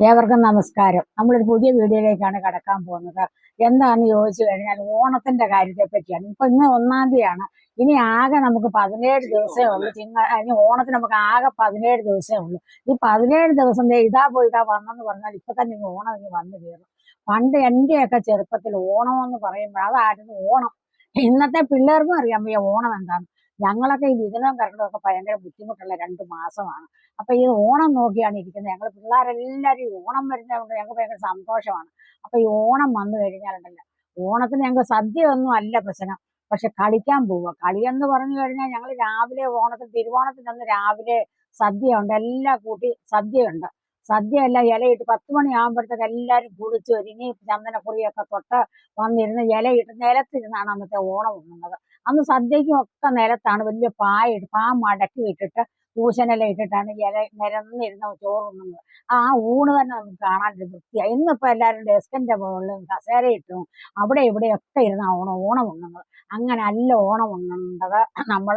ഏവർക്കും നമസ്കാരം. നമ്മളൊരു പുതിയ വീഡിയോയിലേക്കാണ് കടക്കാൻ പോകുന്നത്. എന്താണെന്ന് ചോദിച്ചു കഴിഞ്ഞാൽ ഓണത്തിന്റെ കാര്യത്തെ പറ്റിയാണ് ഇപ്പൊ ഇന്ന് ഒന്നാം തീയതിയാണ്. ഇനി ആകെ നമുക്ക് പതിനേഴ് ദിവസമേ ഉള്ളൂ. ചിങ്ങ ഇനി ഓണത്തിന് നമുക്ക് ആകെ പതിനേഴ് ദിവസമേ ഉള്ളൂ. ഈ പതിനേഴ് ദിവസം ഇതാ പോയി ഇതാ വന്നെന്ന് പറഞ്ഞാൽ ഇപ്പൊ തന്നെ ഇനി ഓണം ഇനി വന്നു കയറും. പണ്ട് എന്റെയൊക്കെ ചെറുപ്പത്തിൽ ഓണം എന്ന് പറയുമ്പോൾ അതായിരുന്നു ഓണം. ഇന്നത്തെ പിള്ളേർക്കും അറിയാൻ ഓണം എന്താണ്. ഞങ്ങളൊക്കെ ഈ വിതനവും കറണ്ടും ഭയങ്കര ബുദ്ധിമുട്ടുള്ള രണ്ട് മാസമാണ്. അപ്പൊ ഈ ഓണം നോക്കിയാണ് ഇരിക്കുന്നത്. ഞങ്ങൾ പിള്ളേരെല്ലാവരും ഈ ഓണം വരുന്നതുകൊണ്ട് ഞങ്ങൾക്ക് ഭയങ്കര സന്തോഷമാണ്. അപ്പൊ ഈ ഓണം വന്നു കഴിഞ്ഞാലുണ്ടല്ലോ ഓണത്തിന് ഞങ്ങൾക്ക് സദ്യ ഒന്നും അല്ല പ്രശ്നം. പക്ഷെ കളിക്കാൻ പോവുക. കളി എന്ന് പറഞ്ഞു കഴിഞ്ഞാൽ ഞങ്ങൾ രാവിലെ ഓണത്തിന് തിരുവോണത്തിന് അന്ന് രാവിലെ സദ്യ ഉണ്ട് എല്ലാം കൂട്ടി സദ്യയുണ്ട്. സദ്യ എല്ലാം ഇലയിട്ട് പത്ത് മണിയാകുമ്പോഴത്തേക്ക് എല്ലാവരും കുളിച്ച് ഒരുങ്ങി ചന്ദനക്കുറിയൊക്കെ തൊട്ട് വന്നിരുന്ന് ഇലയിട്ട് നിലത്തിരുന്നാണ് അന്നത്തെ ഓണം ഉണ്ണുന്നത്. അന്ന് സദ്യയ്ക്കും ഒക്കെ നിലത്താണ്. വലിയ പായ പാ മടക്കി ഇട്ടിട്ട് പൂശനെല്ലാം ഇട്ടിട്ടാണ് ഇല നിരന്നിരുന്ന ചോറ് ഉണ്ണുന്നത് ആ ഊണ് തന്നെ നമുക്ക് കാണാൻ വൃത്തിയാണ് ഇന്നിപ്പോ എല്ലാവരും ഡെസ്കിന്റെ മുകളിലും കസേര ഇട്ടും അവിടെ ഇവിടെ ഒക്കെ ഇരുന്ന ഓണം ഓണം ഉണ്ണുന്നത്. അങ്ങനെ അല്ല ഓണം ഉണ്ണേണ്ടത് നമ്മൾ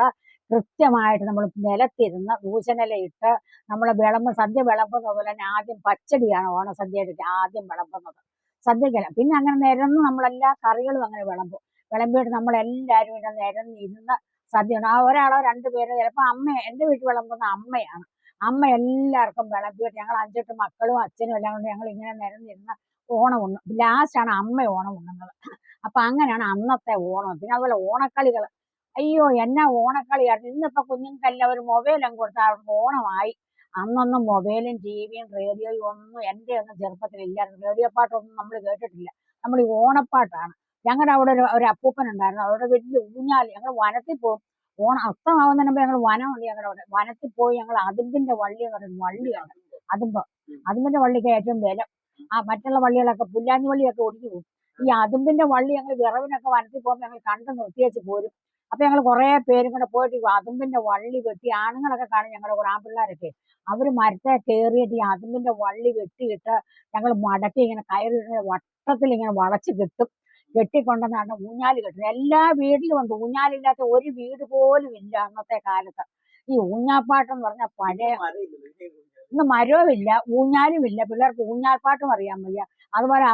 കൃത്യമായിട്ട് നമ്മൾ നിലത്തിരുന്ന് ദൂഷനില ഇട്ട് നമ്മൾ വിളമ്പ് സദ്യ വിളമ്പുന്ന പോലെ തന്നെ ആദ്യം പച്ചടിയാണ് ഓണസദ്യയുടെ ആദ്യം വിളമ്പുന്നത്. സദ്യക്കല്ല പിന്നെ അങ്ങനെ നിരന്ന് നമ്മളെല്ലാ കറികളും അങ്ങനെ വിളമ്പും. വിളമ്പിയിട്ട് നമ്മളെല്ലാവരും ഇവിടെ നിരന്നിരുന്ന് സദ്യ ഉണ്ട് ആ ഒരാളോ രണ്ടു പേരോ ചിലപ്പോൾ അമ്മ എന്റെ വീട്ടിൽ വിളമ്പുന്ന അമ്മയാണ്. അമ്മ എല്ലാവർക്കും വിളമ്പിയിട്ട് ഞങ്ങൾ അഞ്ചെട്ട് മക്കളും അച്ഛനും എല്ലാം കൊണ്ട് ഞങ്ങൾ ഇങ്ങനെ നിരന്നിരുന്ന ഓണം ഉണ്ണും. ലാസ്റ്റാണ് അമ്മ ഓണം ഉണ്ണുന്നത്. അപ്പൊ അങ്ങനെയാണ് അന്നത്തെ ഓണം. പിന്നെ അതുപോലെ ഓണക്കളികൾ അയ്യോ എന്നാ ഓണക്കളിയായിരുന്നു. ഇന്നിപ്പോൾ കുഞ്ഞുങ്ങൾക്കെല്ലാം ഒരു മൊബൈലും കൊടുത്താൽ അവർക്ക് ഓണമായി. അന്നൊന്നും മൊബൈലും ടി വിയും റേഡിയോയും ഒന്നും എന്റെ ഒന്നും ചെറുപ്പത്തിൽ ഇല്ലായിരുന്നു റേഡിയോ പാട്ടൊന്നും നമ്മൾ കേട്ടിട്ടില്ല. നമ്മൾ ഈ ഓണപ്പാട്ടാണ്. ഞങ്ങളുടെ അവിടെ ഒരു ഒരു അപ്പൂപ്പൻ ഉണ്ടായിരുന്നു അവിടെ വലിയ ഊഞ്ഞാൽ ഞങ്ങൾ വനത്തിൽ പോകും ഓണം അസ്തമാവുന്ന മുമ്പ് ഞങ്ങൾ വനമുണ്ട് ഞങ്ങളുടെ അവിടെ. വനത്തിൽ പോയി ഞങ്ങൾ അതിമ്പിന്റെ വള്ളി എന്ന് പറയുന്ന വള്ളിയാണ്. അതിമ്പ അതിമ്പിന്റെ വള്ളിക്ക് ഏറ്റവും വില. ആ മറ്റുള്ള വള്ളികളൊക്കെ പുല്ലാഞ്ഞി വള്ളിയൊക്കെ ഒടിഞ്ഞു പോകും ഈ അതിമ്പിന്റെ വള്ളി ഞങ്ങൾ വിറവിനൊക്കെ വനത്തിൽ പോകുമ്പോൾ ഞങ്ങൾ കണ്ടു നിർത്തിയേച്ച് പോരും. അപ്പൊ ഞങ്ങൾ കുറെ പേരും കൂടെ പോയിട്ട് ഈ അതുമ്പിന്റെ വള്ളി വെട്ടി ആണുങ്ങളൊക്കെ കാണും ഞങ്ങളുടെ കൂടെ ആൺപിള്ളേരൊക്കെ. അവർ മരത്തെ കയറിയിട്ട് ഈ അതുമ്പിന്റെ വള്ളി വെട്ടിയിട്ട് ഞങ്ങൾ മടക്കി ഇങ്ങനെ കയറി വട്ടത്തിൽ ഇങ്ങനെ വളച്ച് കെട്ടും. കെട്ടിക്കൊണ്ടെന്നാണ് ഊഞ്ഞാൽ കെട്ടുന്നത്. എല്ലാ വീട്ടിലും ഉണ്ട്. ഊഞ്ഞാലില്ലാത്ത ഒരു വീട് പോലും ഇല്ല അന്നത്തെ കാലത്ത്. ഈ ഊഞ്ഞാപ്പാട്ടെന്ന് പറഞ്ഞ പഴയ ഇന്ന് മരവുമില്ല ഊഞ്ഞാലും ഇല്ല. പിള്ളേർക്ക് ഊഞ്ഞാൽപ്പാട്ടും അറിയാൻ വയ്യ. അതുപോലെ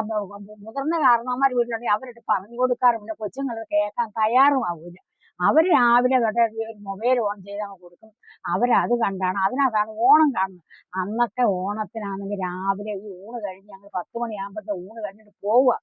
മുതിർന്ന കാരണവന്മാർ വീട്ടിലുണ്ടെങ്കിൽ അവരിട്ട് പറഞ്ഞു കൊടുക്കാറുമില്ല. കൊച്ചുങ്ങൾ കേൾക്കാൻ തയ്യാറുമാവൂല. അവർ രാവിലെ തൊട്ട് ഒരു മൊബൈൽ ഓൺ ചെയ്ത് അങ്ങ് കൊടുക്കും. അവരത് കണ്ടാണ്. അതിനകത്താണ് ഓണം കാണുന്നത്. അന്നത്തെ ഓണത്തിനാണെങ്കിൽ രാവിലെ ഈ ഊണ് കഴിഞ്ഞ് ഞങ്ങൾ പത്ത് മണിയാകുമ്പോഴത്തെ ഊണ് കഴിഞ്ഞിട്ട് പോവുക.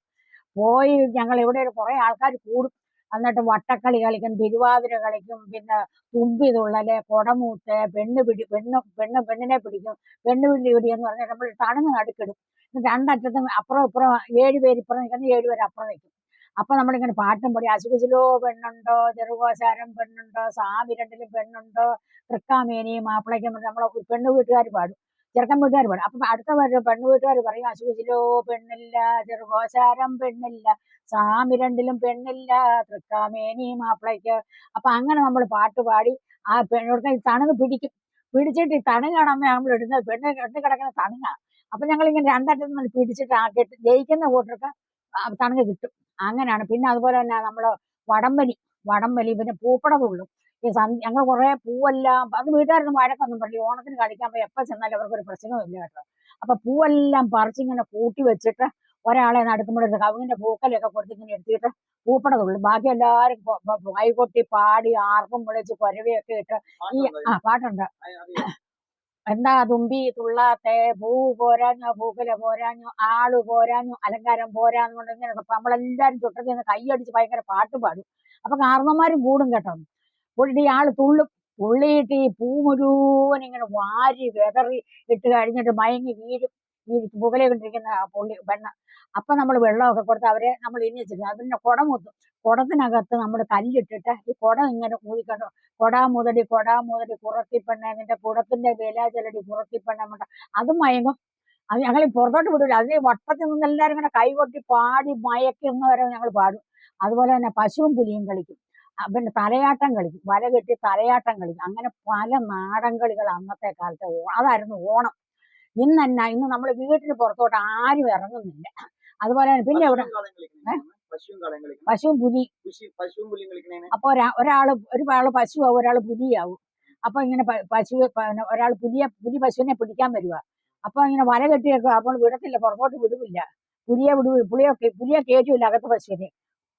പോയി ഞങ്ങൾ ഇവിടെ ഒരു കുറെ ആൾക്കാർ കൂടും. എന്നിട്ട് വട്ടക്കളി കളിക്കും തിരുവാതിര കളിക്കും പിന്നെ തുമ്പി തുള്ളൽ കുടമൂത്ത് പെണ്ണ് പിടി പെണ്ണ് പെണ്ണ് പെണ്ണിനെ പിടിക്കും പെണ്ണ് പിടി പിടി എന്ന് പറഞ്ഞാൽ നമ്മൾ തണുങ്ങ് നടുക്കിടും. രണ്ടറ്റത്തും അപ്പുറം ഇപ്പുറം ഏഴ് ഇപ്പുറം നിൽക്കുന്ന ഏഴ് അപ്പുറം നിൽക്കും. അപ്പൊ നമ്മളിങ്ങനെ പാട്ടും പാടി അസുഖിച്ചിലോ പെണ്ണുണ്ടോ ചെറുകോശാരം പെണ്ണുണ്ടോ സാമി രണ്ടിലും പെണ്ണുണ്ടോ തൃക്കാമേനിയും മാപ്പിളയ്ക്കും നമ്മളെ പെണ്ണ് വീട്ടുകാർ പാടും. ചെറുക്കൻ വീട്ടുകാർ പാടും അപ്പൊ അടുത്ത പെണ്ണ് വീട്ടുകാർ പറയും അശുചിലോ പെണ്ണില്ല ചെറുകോശാരം പെണ്ണില്ല സാമി രണ്ടിലും പെണ്ണില്ല തൃക്കാമേനി മാപ്പിളയ്ക്ക്. അപ്പൊ അങ്ങനെ നമ്മൾ പാട്ട് പാടി ആ പെണ്ണോട് തണുങ്ങ് പിടിക്കും. പിടിച്ചിട്ട് ഈ തണുങ്ങാണ് അമ്മ നമ്മൾ ഇടുന്നത്. പെണ്ണ് കെട്ടി കിടക്കുന്ന തണുങ്ങാണ് അപ്പൊ ഞങ്ങൾ ഇങ്ങനെ രണ്ടറ്റത്ത് നിന്ന് പിടിച്ചിട്ട് ആ കെട്ടി ജയിക്കുന്ന കൂട്ടർക്ക് തണുങ്ങ് കിട്ടും. അങ്ങനെയാണ്. പിന്നെ അതുപോലെ തന്നെ നമ്മൾ വടംവലി വടംവലി പിന്നെ പൂപ്പട തുള്ളും ഈ സന്ധ്യ ഞങ്ങൾ കുറേ പൂവെല്ലാം അത് വീട്ടുകാരൊന്നും വഴക്കൊന്നും പറയും ഓണത്തിന് കളിക്കാൻ പോയി എപ്പോൾ ചെന്നാലും അവർക്കൊരു പ്രശ്നവും ഇല്ല കേട്ടോ. അപ്പൊ പൂവെല്ലാം പറിച്ചിങ്ങനെ കൂട്ടി വെച്ചിട്ട് ഒരാളെ നടുക്കുമ്പോഴത്തെ കവുങ്ങിന്റെ പൂക്കലൊക്കെ കൊടുത്ത് ഇങ്ങനെ എടുത്തിട്ട് പൂപ്പട തുള്ളും ബാക്കി എല്ലാവരും കൈകൊട്ടി പാടി ആർപ്പും വിളിച്ച് കൊരവയൊക്കെ ഇട്ട് ഈ ആ പാട്ടുണ്ട്. എന്താ തുമ്പി തുള്ളാത്തെ പൂ പോരാഞ്ഞോ പൂക്കല പോരാഞ്ഞോ ആൾ പോരാഞ്ഞോ അലങ്കാരം പോരാന്ന് കൊണ്ട് ഇങ്ങനെ നമ്മളെല്ലാരും ചുട്ടത്തിൽ നിന്ന് കൈയടിച്ച് ഭയങ്കര പാട്ട് പാടും. അപ്പൊ കാർന്നമാരും കൂടും കേട്ടോ. പുള്ളി ആൾ തുള്ളും. തുള്ളിയിട്ട് ഈ പൂ മുഴുവൻ ഇങ്ങനെ വാരി വിതറി ഇട്ട് കഴിഞ്ഞിട്ട് മയങ്ങി വീഴും. ഈ പുകലെ കൊണ്ടിരിക്കുന്ന പുള്ളി വെണ്ണ. അപ്പൊ നമ്മൾ വെള്ളമൊക്കെ കൊടുത്ത് അവരെ നമ്മൾ ഇനി വെച്ചിരുന്നു അതിന്റെ കുട മുത്തും കുടത്തിനകത്ത് നമ്മൾ കല്ലിട്ടിട്ട് ഈ കുടം ഇങ്ങനെ ഊതിക്കണ്ടോ കൊടാ മുതടി കൊടാ മുതടി കുറത്തിപ്പെണ്ണ നിന്റെ കുടത്തിന്റെ വില ചിലടി കുറത്തിപ്പെണ്ണ മുണ്ട അത് മയങ്ങും. അത് ഞങ്ങൾ പുറത്തോട്ട് വിടില്ല അതിന് വട്ടത്തിൽ നിന്ന് എല്ലാവരും ഇങ്ങനെ കൈകൊട്ടി പാടി മയക്കുന്ന വരെ ഞങ്ങൾ പാടും. അതുപോലെ തന്നെ പശുവും പുലിയും കളിക്കും. പിന്നെ തലയാട്ടം കളിക്കും. വല കെട്ടി തലയാട്ടം കളിക്കും. അങ്ങനെ പല നാടൻ കളികൾ അന്നത്തെ കാലത്തെ അതായിരുന്നു ഓണം. ഇന്ന് തന്നെ ഇന്ന് നമ്മൾ വീട്ടിന് പുറത്തോട്ട് ആരും ഇറങ്ങുന്നില്ല. അതുപോലെ തന്നെ പിന്നെ എവിടെ പശുവും പുലി. പുലിയും അപ്പൊ ഒരാ- ഒരാൾ ഒരാൾ പശുവാവും ഒരാൾ പുലിയാവും. അപ്പൊ ഇങ്ങനെ പശു ഒരാൾ പുലിയ പുലി പശുവിനെ പിടിക്കാൻ വരുക അപ്പൊ ഇങ്ങനെ വല കെട്ടിയൊക്കെ അപ്പോൾ വിടത്തില്ല പുറത്തോട്ട് വിടുവില്ല പുലിയെ വിടു പുളിയൊക്കെ പുലിയെ കയറ്റില്ല അകത്ത് പശുവിനെ.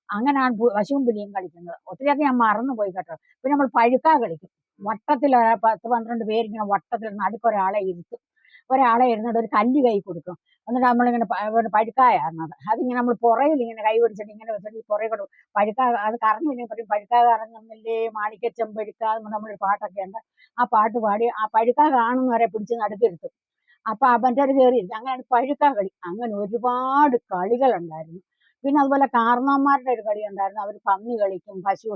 അങ്ങനെയാണ് പശുവും പുലിയും കളിക്കുന്നത്. ഒത്തിരിയൊക്കെ ഞാൻ മറന്നു പോയി കേട്ടോ. പിന്നെ നമ്മൾ പഴുക്കാ കളിക്കും. വട്ടത്തിൽ പത്ത് പന്ത്രണ്ട് പേരിങ്ങനെ വട്ടത്തിൽ നടുക്കൊരാളെ ഇരുത്തും. ഒരാളെ ഇരുന്നിട്ട് ഒരു കല്ല് കൈ കൊടുക്കും. എന്നിട്ട് നമ്മളിങ്ങനെ പഴുക്കായാണത് അതിങ്ങനെ നമ്മൾ പുറയിൽ ഇങ്ങനെ കൈ പിടിച്ചിട്ട് ഇങ്ങനെ വെച്ചിട്ട് ഈ പുറകെ കൊണ്ട് പഴുക്കാ അത് കറങ്ങില്ലേ പറയും പഴുക്കാ കറങ്ങുന്നില്ലേ? മാണിക്കച്ചം മാണിക്കച്ചെമ്പഴുക്ക നമ്മളൊരു പാട്ടൊക്കെ ഉണ്ട്. ആ പാട്ട് പാടി ആ പഴുക്കാ കാണുന്നവരെ പിടിച്ച് നടുക്കിരുത്തും. അപ്പൊ അവന്റെ കയറി അങ്ങനെ പഴുക്കാ കളി. അങ്ങനെ ഒരുപാട് കളികളുണ്ടായിരുന്നു. പിന്നെ അതുപോലെ കാർന്നവന്മാരുടെ ഒരു കളി ഉണ്ടായിരുന്നു. അവർ പന്നി കളിക്കും പശു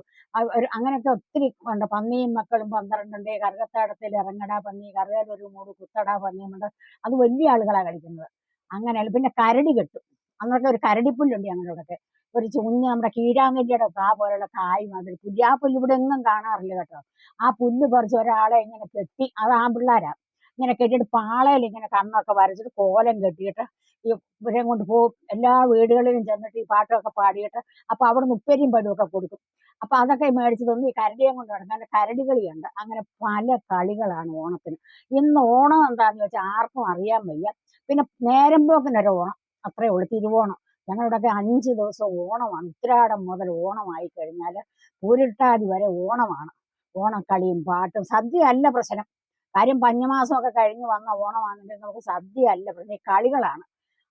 അങ്ങനെയൊക്കെ ഒത്തിരി ഉണ്ട്. പന്നിയും മക്കളും പന്ത്രണ്ടുണ്ട് കറുകത്താടത്തിൽ ഇറങ്ങടാ പന്നി കറുകയിൽ ഒരു മൂട് കുത്തടാ പന്നിയുമുണ്ട് അത് വലിയ ആളുകളാണ് കളിക്കുന്നത്. അങ്ങനെയല്ല പിന്നെ കരടി കെട്ടും. അന്നൊക്കെ ഒരു കരടിപ്പുല്ലുണ്ട് ഞങ്ങളുടെ ഒരു ചുഞ്ഞ് നമ്മുടെ കീഴാമല്ലിയുടെ കാ പോലുള്ള കായ് മാതിരി പുല്ല്. ആ പുല്ല് ഇവിടെ എങ്ങും കാണാറില്ല കേട്ടോ. ആ പുല്ല് പറിച്ച് ഒരാളെ ഇങ്ങനെ കെട്ടി അത് ആൺപിള്ളാരാ. ഇങ്ങനെ കെട്ടിയിട്ട് പാളയിൽ ഇങ്ങനെ കണ്ണൊക്കെ വരച്ചിട്ട് കോലം കെട്ടിയിട്ട് ഈ ഇവരെ കൊണ്ട് പോകും. എല്ലാ വീടുകളിലും ചെന്നിട്ട് ഈ പാട്ടൊക്കെ പാടിയിട്ട് അപ്പൊ അവിടെ നിന്ന് ഉപ്പേരിയും പടുമൊക്കെ കൊടുക്കും. അപ്പൊ അതൊക്കെ മേടിച്ച് തന്നു ഈ കരടിയെ കൊണ്ട് നടക്കാൻ കരടി കളിയുണ്ട് അങ്ങനെ പല കളികളാണ് ഓണത്തിന്. ഇന്ന് ഓണം എന്താണെന്ന് വെച്ചാൽ ആർക്കും അറിയാൻ വയ്യ. പിന്നെ നേരം പോക്കിനൊരു ഓണം. അത്രേ ഉള്ളൂ. തിരുവോണം. ഞങ്ങളുടെയൊക്കെ അഞ്ച് ദിവസം ഓണമാണ്. ഉത്തരാടം മുതൽ ഓണമായി കഴിഞ്ഞാൽ പൂരിട്ടാതി വരെ ഓണമാണ്. ഓണക്കളിയും പാട്ടും. സദ്യ അല്ല പ്രശ്നം. കാര്യം പഞ്ഞമാസമൊക്കെ കഴിഞ്ഞ് വന്ന ഓണമാണ് നമുക്ക് സദ്യ അല്ല ഈ കളികളാണ്.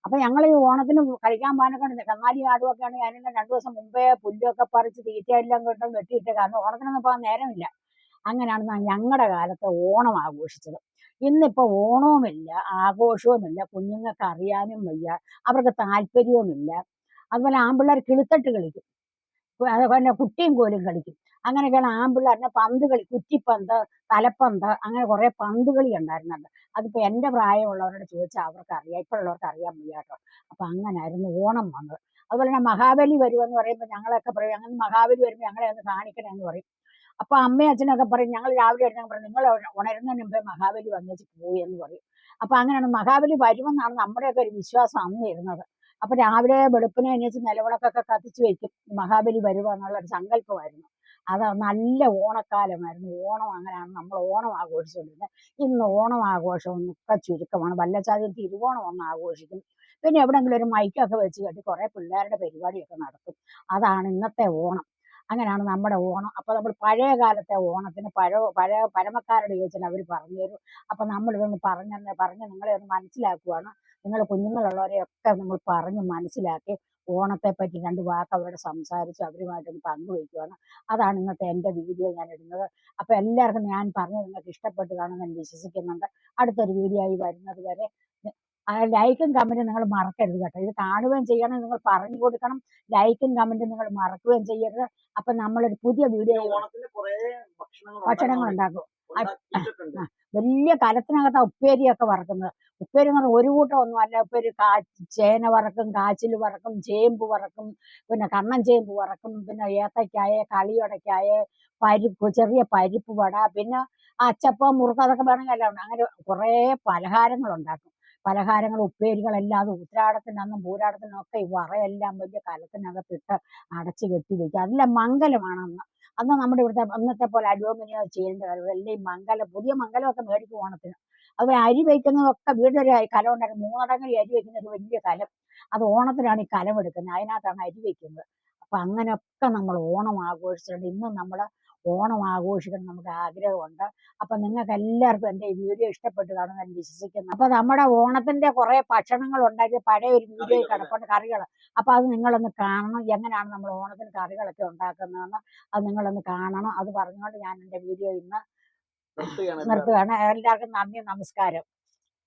അപ്പൊ ഞങ്ങൾ ഈ ഓണത്തിന് കഴിക്കാൻ പോകാനൊക്കെ ഉണ്ട്. കന്നാലി ആടുമൊക്കെ ആണെങ്കിൽ അതിനെ രണ്ടു ദിവസം മുമ്പേ പുല്ലൊക്കെ പറിച്ച് തീറ്റയെല്ലാം കിട്ടും വെട്ടിയിട്ട് കാരണം ഓണത്തിനൊന്നും പോകാൻ നേരമില്ല. അങ്ങനെയാണ് ഞങ്ങളുടെ കാലത്ത് ഓണം ആഘോഷിച്ചത്. ഇന്നിപ്പോ ഓണവുമില്ല ആഘോഷവുമില്ല. കുഞ്ഞുങ്ങൾക്ക് അറിയാനും വയ്യ അവർക്ക് താല്പര്യവുമില്ല. അതുപോലെ ആൺപിള്ളേർ കിളിത്തട്ട് കളിക്കും. അതുപോലെ കുട്ടിയും കോലും കളിക്കും. അങ്ങനെയൊക്കെയാണ് ആൺപിള്ളേരുടെ പന്ത് കളി കുറ്റിപ്പന്ത് തലപ്പന്ത് അങ്ങനെ കുറെ പന്ത് കളി ഉണ്ടായിരുന്നുണ്ട് അതിപ്പോ എന്റെ പ്രായമുള്ളവരോട് ചോദിച്ചാൽ അവർക്ക് അറിയാം ഇപ്പോഴുള്ളവർക്ക് അറിയാൻ വയ്യാട്ടോ അപ്പൊ അങ്ങനായിരുന്നു ഓണം വന്നത്. അതുപോലെ തന്നെ മഹാബലി വരുമെന്ന് പറയുമ്പോൾ ഞങ്ങളൊക്കെ പറയും അങ്ങനെ മഹാബലി വരുമ്പോൾ ഞങ്ങളെ ഒന്ന് കാണിക്കണേ എന്ന് പറയും. അപ്പൊ അമ്മയും അച്ഛനൊക്കെ പറയും ഞങ്ങൾ രാവിലെ ഞങ്ങൾ പറയും നിങ്ങൾ ഉണരുന്നതിന് മുമ്പേ മഹാബലി വന്നേച്ച് പോയി എന്ന് പറയും. അപ്പൊ അങ്ങനെയാണ് മഹാബലി വരുമെന്നാണ് നമ്മുടെയൊക്കെ ഒരു വിശ്വാസം അന്ന് ഇരുന്നത്. അപ്പൊ രാവിലെ വെളുപ്പിനെ എണീച്ച് നിലവിളക്കൊക്കെ കത്തിച്ച് വെക്കും മഹാബലി വരുവാന്നുള്ള ഒരു സങ്കല്പമായിരുന്നു. അത് നല്ല ഓണക്കാലമായിരുന്നു. ഓണം അങ്ങനെയാണ് നമ്മൾ ഓണം ആഘോഷിച്ചുകൊണ്ടിരുന്നത് ഇന്ന് ഓണം ആഘോഷം ഒക്കെ ചുരുക്കമാണ്. വല്ലച്ചാതിയും തിരുവോണം ഒന്ന് ആഘോഷിക്കും. പിന്നെ എവിടെയെങ്കിലും ഒരു മൈക്കൊക്കെ വെച്ച് കെട്ടി കുറെ പിള്ളേരുടെ പരിപാടിയൊക്കെ നടത്തും. അതാണ് ഇന്നത്തെ ഓണം. അങ്ങനെയാണ് നമ്മുടെ ഓണം. അപ്പൊ നമ്മൾ പഴയ കാലത്തെ ഓണത്തിന് പഴയ പഴയ പഴമക്കാരോട് ചോദിച്ചാൽ അവർ പറഞ്ഞു തരും. അപ്പൊ നമ്മൾ ഇതൊന്ന് പറഞ്ഞെന്ന് പറഞ്ഞ് നിങ്ങളെ ഒന്ന് മനസ്സിലാക്കുവാണ്. നിങ്ങൾ കുഞ്ഞുങ്ങളുള്ളവരെയൊക്കെ നമ്മൾ പറഞ്ഞ് മനസ്സിലാക്കി ഓണത്തെ പറ്റി രണ്ട് വാക്ക് അവരോട് സംസാരിച്ച് അവരുമായിട്ടൊന്ന് പങ്കുവയ്ക്കുവാണ്. അതാണ് ഇന്നത്തെ എന്റെ വീഡിയോ ഞാൻ ഇടുന്നത്. അപ്പൊ എല്ലാവർക്കും ഞാൻ പറഞ്ഞു നിങ്ങൾക്ക് ഇഷ്ടപ്പെട്ടു കാണുമെന്ന് ഞാൻ വിശ്വസിക്കുന്നുണ്ട്. അടുത്തൊരു വീഡിയോ ആയി വരുന്നത് വരെ ലൈക്കും കമന്റും നിങ്ങൾ മറക്കരുത് കേട്ടോ. ഇത് കാണുകയും ചെയ്യണം നിങ്ങൾ പറഞ്ഞു കൊടുക്കണം. ലൈക്കും കമന്റും നിങ്ങൾ മറക്കുകയും ചെയ്യരുത്. അപ്പൊ നമ്മളൊരു പുതിയ വീഡിയോ ഭക്ഷണങ്ങൾ ഉണ്ടാക്കും. വലിയ കലത്തിനകത്താ ഉപ്പേരിയൊക്കെ വറക്കുന്നത്. ഉപ്പേരി എന്ന് പറഞ്ഞാൽ ഒരു കൂട്ടം ഒന്നും അല്ല. ഉപ്പേരി കാ ചേന വറക്കും കാച്ചിൽ വറക്കും ചേമ്പ് വറക്കും പിന്നെ കണ്ണൻ ചേമ്പ് വറക്കും പിന്നെ ഏത്തക്കായ കളിയുടക്കായ പരിപ്പ് ചെറിയ പരിപ്പ് വട പിന്നെ അച്ചപ്പം മുറുക്ക അതൊക്കെ വേണമെങ്കിൽ എല്ലാം ഉണ്ട്. അങ്ങനെ കുറേ പലഹാരങ്ങൾ ഉണ്ടാക്കും പലഹാരങ്ങൾ ഉപ്പേരികളെല്ലാം അത് ഉത്രാടത്തിനും പൂരാടത്തിനൊക്കെ ഈ വറയെല്ലാം വലിയ കലത്തിനകത്തിട്ട് അടച്ചു കെട്ടി വെക്കും. അതെല്ലാം മംഗലമാണ് അന്ന് നമ്മുടെ ഇവിടുത്തെ അന്നത്തെ പോലെ അലുമിനിയം ചെയ്യേണ്ട എല്ലാം ഈ മംഗലം പുതിയ മംഗലമൊക്കെ മേടിക്കും ഓണത്തിന് അതുപോലെ അരി വയ്ക്കുന്നതൊക്കെ വീടൊരു കലം ഉണ്ടായിരുന്നു മൂന്നടങ്ങി അരി വയ്ക്കുന്ന ഒരു വലിയ കലം. അത് ഓണത്തിനാണ് ഈ കലം എടുക്കുന്നത്. അതിനകത്താണ് അരി വയ്ക്കുന്നത്. അപ്പൊ അങ്ങനെയൊക്കെ നമ്മൾ ഓണം ആഘോഷിച്ചിട്ടുണ്ട്. ഇന്നും നമ്മൾ ഓണം ആഘോഷിക്കണം നമുക്ക് ആഗ്രഹമുണ്ട്. അപ്പൊ നിങ്ങൾക്ക് എല്ലാവർക്കും എന്റെ ഈ വീഡിയോ ഇഷ്ടപ്പെട്ട് കാണും ഞാൻ വിശ്വസിക്കുന്നു. അപ്പൊ നമ്മുടെ ഓണത്തിന്റെ കുറേ ഭക്ഷണങ്ങൾ ഉണ്ടാക്കിയ പഴയ ഒരു വീഡിയോ കിടപ്പുണ്ട് കറികൾ അപ്പൊ അത് നിങ്ങളൊന്ന് കാണണം. എങ്ങനെയാണ് നമ്മൾ ഓണത്തിന് കറികളൊക്കെ ഉണ്ടാക്കുന്നതെന്ന് അത് നിങ്ങളൊന്ന് കാണണം. അത് പറഞ്ഞുകൊണ്ട് ഞാൻ എന്റെ വീഡിയോ ഇന്ന് നിർത്തുകയാണ്. എല്ലാവർക്കും നന്ദി നമസ്കാരം.